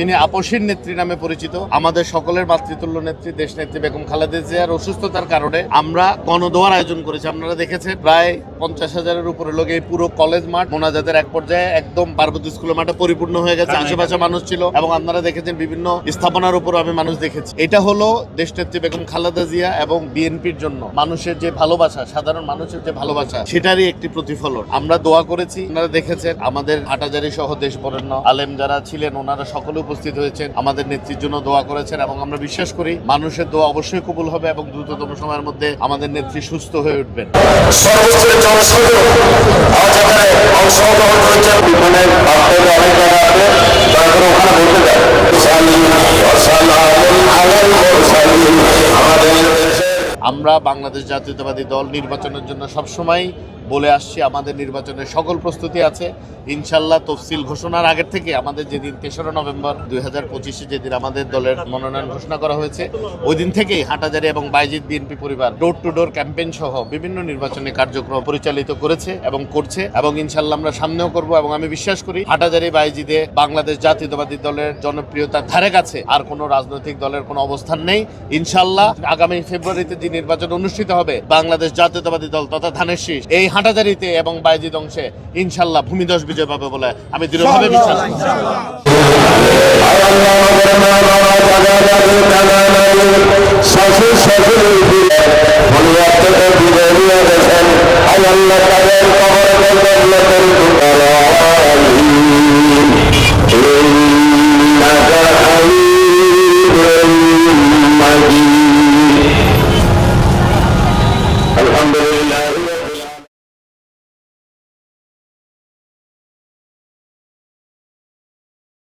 যিনি আপসীর নেত্রী নামে পরিচিত আমাদের সকলের মাতৃতুল্য নেত্রী দেশ নেত্রী বেগম খালেদা জিয়ার অসুস্থতার কারণে আমরা গণদোয়ার আয়োজন করেছি। আপনারা দেখেছেন প্রায় পঞ্চাশ হাজারের উপরে লোক এই পুরো কলেজ মাঠ মোনাজাতের এক পর্যায়ে একদম পার্বতী স্কুলের মাঠে পরিপূর্ণ হয়ে গেছে আশেপাশে মানুষ ছিল এবং আপনারা দেখেছেন বিভিন্ন স্থাপনার উপর আমি মানুষ দেখেছি। এটা হলো দেশ নেত্রী বেগম খালেদা জিয়া এবং বিএনপির জন্য মানুষের যে ভালোবাসা সাধারণ মানুষের যে ভালোবাসা সেটারই একটি প্রতিফলন। আমরা দোয়া করেছি আপনারা দেখেছেন আমাদের হাটাজারি সহ দেশ বরেণ্য আলেম যারা ছিলেন ওনারা সকলে উপস্থিত হয়েছেন, আমাদের নেত্রীর জন্য দোয়া করেছেন এবং আমরা বিশ্বাস করি মানুষের দোয়া অবশ্যই কবুল হবে এবং দ্রুততম সময়ের মধ্যে আমাদের নেত্রী সুস্থ হয়ে উঠবেন। আমরা বাংলাদেশ জাতীয়তাবাদী দল নির্বাচনের জন্য সবসময় বলে আসছি, আমাদের নির্বাচনের সকল প্রস্তুতি আছে। ইনশাল্লাহ তফসিল ঘোষণার আগের থেকে আমাদের যেদিন তেসরা নভেম্বর দুই হাজার পঁচিশে যেদিন আমাদের দলের মনোনয়ন ঘোষণা করা হয়েছে, ওই দিন থেকেই হাটাজারি এবং বাইজিৎ বিএনপি পরিবার ডোর টু ডোর ক্যাম্পেইন সহ বিভিন্ন নির্বাচনী কার্যক্রম পরিচালিত করেছে এবং করছে এবং ইনশাল্লাহ আমরা সামনেও করব এবং আমি বিশ্বাস করি হাটাজারি, বাইজিদে বাংলাদেশ জাতীয়তাবাদী দলের জনপ্রিয়তার ধারে কাছে আর কোনো রাজনৈতিক দলের কোনো অবস্থান নেই। ইনশাল্লাহ আগামী ফেব্রুয়ারিতে যে নির্বাচন অনুষ্ঠিত হবে বাংলাদেশ জাতীয়তাবাদী দল তথা ধানের শীষ। এই হাটাজারিতে এবং বাইজিদ অংশে ইনশাল্লাহ ভূমিদশ বিজয় পাবে বলে আমি দৃঢ়ভাবে বিশ্বাস করি।